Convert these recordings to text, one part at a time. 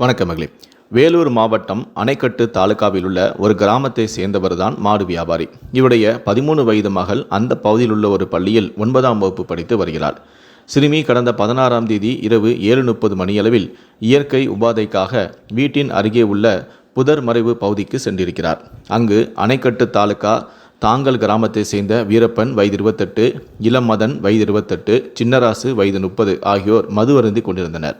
வணக்கம் மகளே. வேலூர் மாவட்டம் அணைக்கட்டு தாலுகாவில் உள்ள ஒரு கிராமத்தை சேர்ந்தவர்தான் மாடு வியாபாரி. இவருடைய பதிமூணு வயது மகள் அந்த பகுதியில் உள்ள ஒரு பள்ளியில் ஒன்பதாம் வகுப்பு படித்து வருகிறார் சிறுமி கடந்த பதினாறாம் தேதி இரவு ஏழு முப்பது மணியளவில் இயற்கை உபாதைக்காக வீட்டின் அருகே உள்ள புதர் மறைவு பகுதிக்கு சென்றிருக்கிறார். அங்கு அணைக்கட்டு தாலுகா தாங்கல் கிராமத்தை சேர்ந்த வீரப்பன் வயது இருபத்தெட்டு இளமதன் வயது இருபத்தெட்டு சின்னராசு வயது முப்பது ஆகியோர் மது அருந்தி கொண்டிருந்தனர்.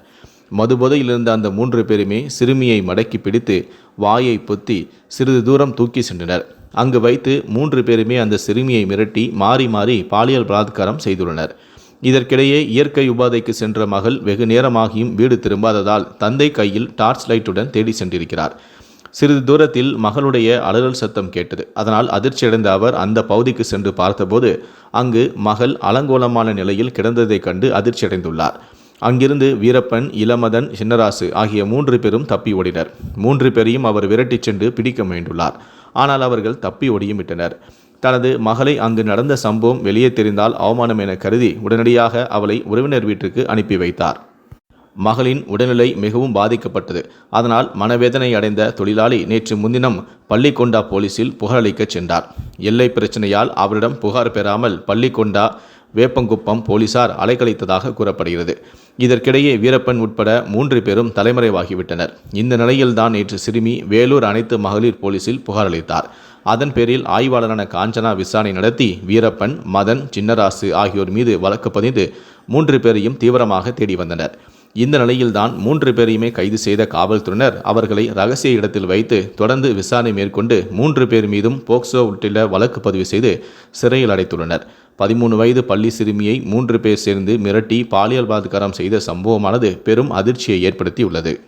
மதுபோதையில் இருந்த அந்த மூன்று பேருமே சிறுமியை மடக்கி பிடித்து வாயை பொத்தி சிறிது தூரம் தூக்கி சென்றனர். அங்கு வைத்து மூன்று பேருமே அந்த சிறுமியை மிரட்டி மாறி மாறி பாலியல் பலாத்காரம் செய்துள்ளனர். இதற்கிடையே இயற்கை உபாதைக்கு சென்ற மகள் வெகு நேரமாகியும் வீடு திரும்பாததால் தந்தை கையில் டார்ச் லைட்டுடன் தேடி சென்றிருக்கிறார். சிறிது தூரத்தில் மகளுடைய அலறல் சத்தம் கேட்டது. அதனால் அதிர்ச்சியடைந்த அவர் அந்த பகுதிக்கு சென்று பார்த்தபோது அங்கு மகள் அலங்கோலமான நிலையில் கிடந்ததைக் கண்டு அதிர்ச்சியடைந்துள்ளார். அங்கிருந்து வீரப்பன் இளமதன் சின்னராசு ஆகிய மூன்று பேரும் தப்பி ஓடினர். மூன்று பேரையும் அவர் விரட்டிச் சென்று பிடிக்க முயன்றுள்ளார். ஆனால் அவர்கள் தப்பி ஓடியும் விட்டனர். தனது மகளை அங்கு நடந்த சம்பவம் வெளியே தெரிந்தால் அவமானம் என கருதி உடனடியாக அவளை உறவினர் வீட்டுக்கு அனுப்பி வைத்தார். மகளின் உடல்நிலை மிகவும் பாதிக்கப்பட்டது. அதனால் மனவேதனை அடைந்த தொழிலாளி நேற்று முன்தினம் பள்ளிக்கொண்டா போலீசில் புகாரளிக்கச் சென்றார். எல்லை பிரச்சனையால் அவரிடம் புகார் பெறாமல் பள்ளிக்கொண்டா வேப்பங்குப்பம் போலீசார் அலைக்கழித்ததாக கூறப்படுகிறது. இதற்கிடையே வீரப்பன் உட்பட மூன்று பேரும் தலைமறைவாகிவிட்டனர். இந்த நிலையில்தான் நேற்று சிறுமி வேலூர் அனைத்து மகளிர் போலீசில் புகார் அளித்தார் அதன் பேரில் ஆய்வாளரான காஞ்சனா விசாரணை நடத்தி வீரப்பன் மதன் சின்னராசு ஆகியோர் மீது வழக்கு பதிந்து மூன்று பேரையும் தீவிரமாக தேடி வந்தனர். இந்த நிலையில்தான் மூன்று பேரையுமே கைது செய்த காவல்துறையினர் அவர்களை ரகசிய இடத்தில் வைத்து தொடர்ந்து விசாரணை மேற்கொண்டு மூன்று பேர் மீதும் போக்சோ உட்பட வழக்கு பதிவு செய்து சிறையில் அடைத்துள்ளனர். பதிமூணு வயது பள்ளி சிறுமியை மூன்று பேர் சேர்ந்து மிரட்டி பாலியல் பலாத்காரம் செய்த சம்பவமானது பெரும் அதிர்ச்சியை ஏற்படுத்தியுள்ளது.